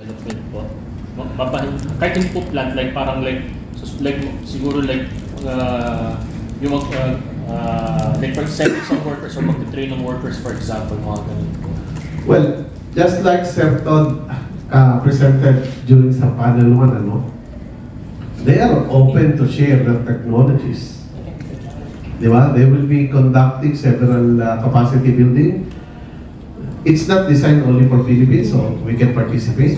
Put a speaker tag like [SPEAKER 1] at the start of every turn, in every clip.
[SPEAKER 1] development po. Ma- Mapa, kahit yung po plant, like parang like, sus- like siguro like, uh, yung mag, uh, uh, like for example, some workers or magti-train ng workers for example, mga ganun po.
[SPEAKER 2] Well, just like Todd uh, presented during sa panel 1, ano, they are open to share their technologies. Di ba? They will be conducting several uh, capacity building. It's not designed only for Philippines, so we can participate.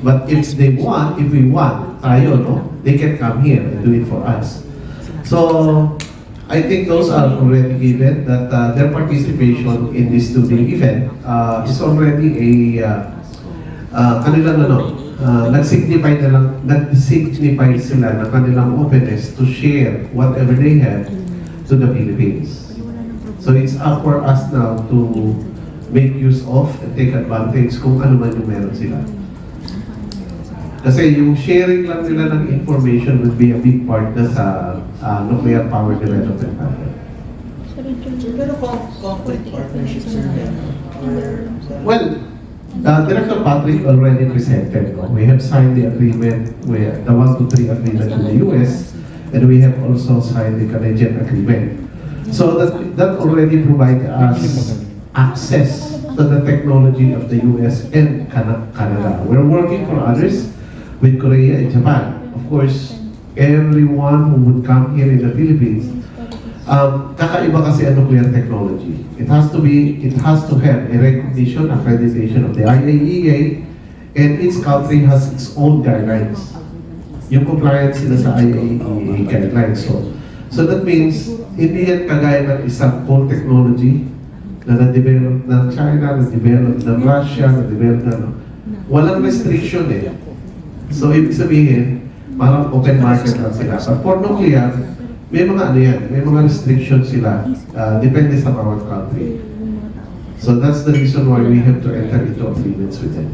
[SPEAKER 2] But if they want, if we want, tayo, no, they can come here and do it for us. So, I think those are already given that uh, their participation in this two-day event uh, is already a uh, uh, kanilang ano, uh, nag-signify na lang, nag-signify sila na kanilang openness to share whatever they have to the Philippines. So it's up for us now to make use of and take advantage kung ano man yung meron sila. Kasi yung sharing lang nila ng information would be a big part na sa uh, nuclear power development natin.
[SPEAKER 3] Pero con- concrete partnership sir.
[SPEAKER 2] Well, uh, Director Patrick already presented. no? We have signed the agreement with the 1 to 3 agreement with the US, and we have also signed the Canadian agreement. So that, that already provides us access to the technology of the US and Cana- Canada. We're working for others with Korea and Japan. Of course, everyone who would come here in the Philippines Um, kakaiba kasi ang nuclear technology. It has to be, it has to have a recognition, accreditation of the IAEA, and each country has its own guidelines. Yung compliance sila sa IAEA guidelines. So, so that means, hindi yan kagaya ng isang coal technology na-develop ng China, na-develop ng Russia, na-develop ng... Walang restriction eh. So, ibig sabihin, parang open market lang sila. But for nuclear, may mga ano yan, may mga restrictions sila, uh, depende sa bawat country. So that's the reason why we have to enter into agreements with them.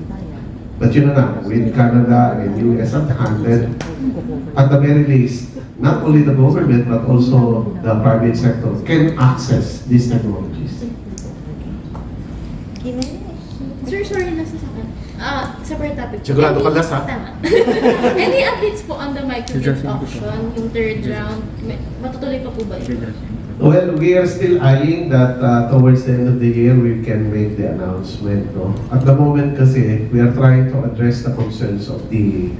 [SPEAKER 2] But yun na nga, with Canada and US at handed, at the very least, not only the government but also the private sector can access these technologies.
[SPEAKER 4] Sir, Ah, separate topic.
[SPEAKER 2] Sigurado ka, ha?
[SPEAKER 4] Tama. Any updates po on the microgrid auction, yung third round? Matutuloy pa po ba yun?
[SPEAKER 2] Well, we are still eyeing that uh, towards the end of the year, we can make the announcement. No? At the moment kasi, we are trying to address the concerns of the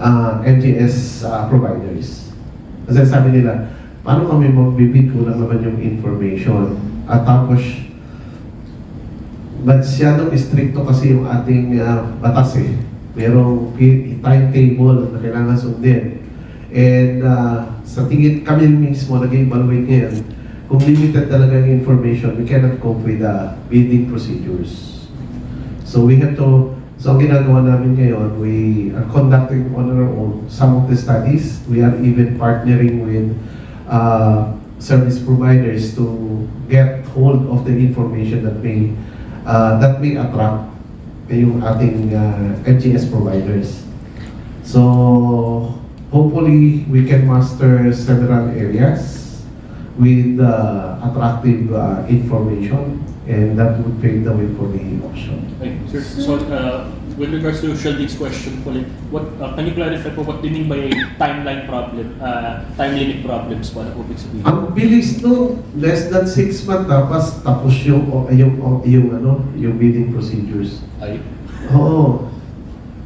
[SPEAKER 2] uh, MTS uh, providers. Kasi sabi nila, paano kami magbibid kulang naman yung information? At tapos, masyadong stricto kasi yung ating uh, batas eh. Merong timetable na kailangan sundin. And uh, sa tingin kami mismo nag-evaluate ngayon, kung limited talaga yung information, we cannot cope with the bidding procedures. So we have to, so ang ginagawa namin ngayon, we are conducting on our own some of the studies. We are even partnering with uh, service providers to get hold of the information that may uh, that may attract yung ating uh, MGS providers. So hopefully we can master several areas with uh, attractive uh, information and that would pave the way for the auction.
[SPEAKER 1] Like, sir, so, uh, with regards to Sheldon's question po, like, what, uh, can you clarify po what do you mean by timeline problem, uh, time limit problems po na po ibig sabihin?
[SPEAKER 2] Ang bilis no, less than 6 months tapos tapos yung o- yung o- yung ano, yung bidding procedures.
[SPEAKER 1] Ay,
[SPEAKER 2] Oo.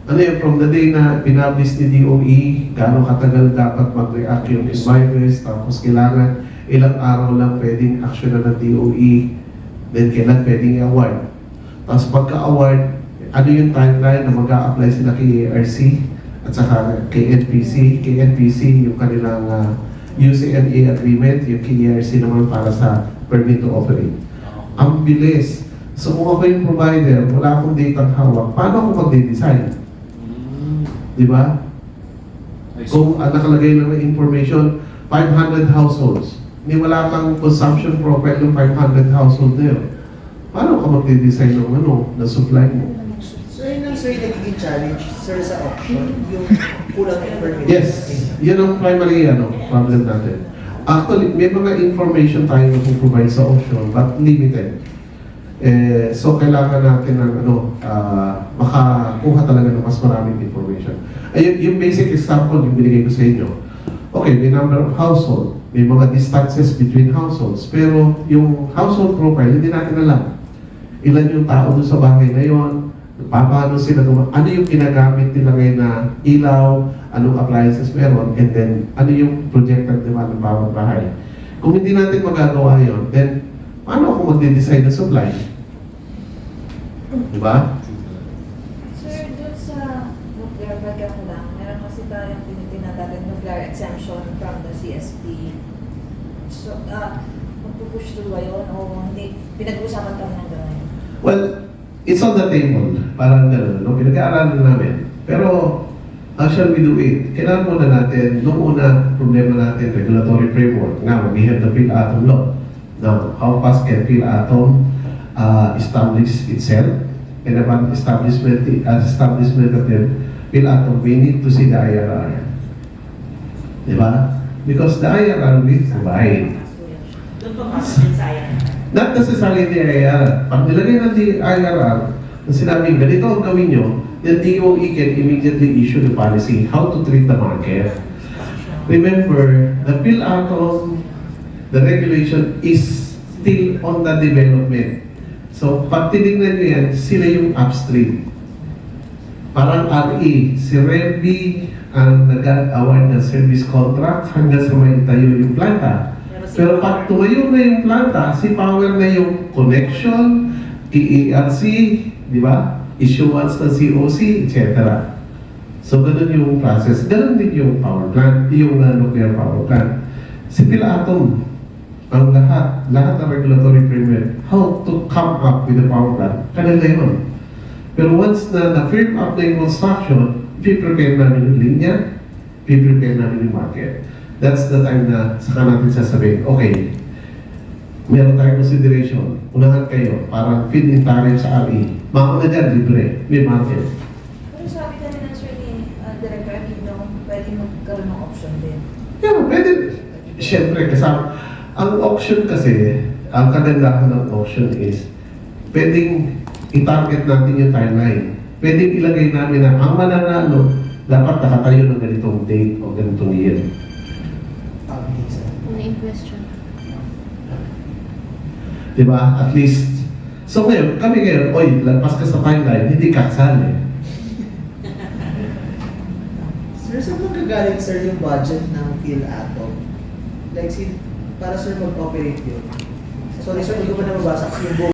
[SPEAKER 2] Ano yun, from the day na pinablis ni DOE, gaano katagal dapat mag-react yung advisors, tapos kailangan ilang araw lang pwedeng action na ng DOE, then kailan pwedeng i-award. Tapos pagka-award, ano yung timeline na mag apply sila kay ARC at saka kay NPC. Kay NPC, yung kanilang uh, UCNA agreement, yung kay ARC naman para sa permit to operate. Ang bilis. So kung ako yung provider, wala akong data hawak, paano ako magde-design?
[SPEAKER 1] Mm,
[SPEAKER 2] Di ba? Kung uh, nakalagay lang na information, 500 households, ni wala kang consumption profile ng 500 household na yun. Paano ka magde-design ng ano, ng supply mo?
[SPEAKER 3] Sir, yung nagiging challenge, sir, sa auction, yung kulang ng information.
[SPEAKER 2] Yes, yun ang primary ano, problem natin. Actually, may mga information tayo na provide sa auction, but limited. Eh, so kailangan natin ng ano, ah, makakuha talaga ng mas maraming information. Ayun, yung basic example yung binigay ko sa inyo. Okay, may number of household, may mga distances between households, pero yung household profile, hindi natin alam. Ilan yung tao doon sa bahay na yon, paano sila guma- ano yung ginagamit nila ngayon na ilaw, anong appliances meron, and then ano yung projected demand ng bawat bahay. Kung hindi natin magagawa yon, then paano ako magde-design ng supply? Diba?
[SPEAKER 5] Sir, dun sa nuclear bagay ko lang, meron kasi tayong tinitinatawag nuclear exemption from the CSP. So, uh, magpupush through ba yun o hindi? Pinag-uusapan kami ng gano'n.
[SPEAKER 2] Well, it's on the table. Parang gano'n, no? Pinag-aaralan namin. Pero, how shall we do it? Kailangan muna natin, noong una, problema natin, regulatory framework. Now, we have the PhilAtom law. Now, how fast can PhilAtom uh, establish itself? And upon establishment, uh, establishment of the PhilAtom, we need to see the IRR. Di ba? Because the IRR will provide
[SPEAKER 3] Doon din sa ayan.
[SPEAKER 2] Not necessarily the IRR. Pag nilagay ng IRR, na sinabing ganito ang gawin nyo, then DOE can immediately issue the policy how to treat the market. Remember, the bill atom, the regulation is still on the development. So, pag tinignan nyo yan, sila yung upstream. Parang RE, si Revy ang nag-award ng service contract hanggang sa may tayo yung planta. Pero pag tumayo na yung planta, si Power na yung connection, EERC, di ba? Issuance ng COC, etc. So, ganun yung process. Ganun din yung power plant, yung uh, nuclear power plant. Si Pilatom, ang lahat, lahat ng regulatory framework, how to come up with a power plant, kanila yun. Pero once na na-firm up na yung construction, piprepare namin yung linya, piprepare namin yung market. That's the time na saka natin sasabihin, okay, meron tayong consideration, unahan kayo, parang feed-in tariff sa RE. Mauna dyan, libre, may market.
[SPEAKER 5] Pero sabi ka ng sir ni uh, Director Aquino, pwede magkaroon ng option din.
[SPEAKER 2] Yeah, pwede. Siyempre, kasama. Ang auction kasi, ang kagandahan ng auction is, pwedeng i-target natin yung timeline. Pwedeng ilagay namin na ang mananalo, dapat nakatayo ng ganitong date o ganitong year.
[SPEAKER 3] Pabilisan.
[SPEAKER 4] Ano yung question?
[SPEAKER 2] Di ba? At least, so ngayon, kami ngayon, oy, lagpas ka sa timeline, hindi ka kasali.
[SPEAKER 3] Sir, saan mo kagaling sir yung budget ng PhilAtom? Like, si, para sir mag-operate yun. Sorry sir, hindi ko pa nababasa kasi yung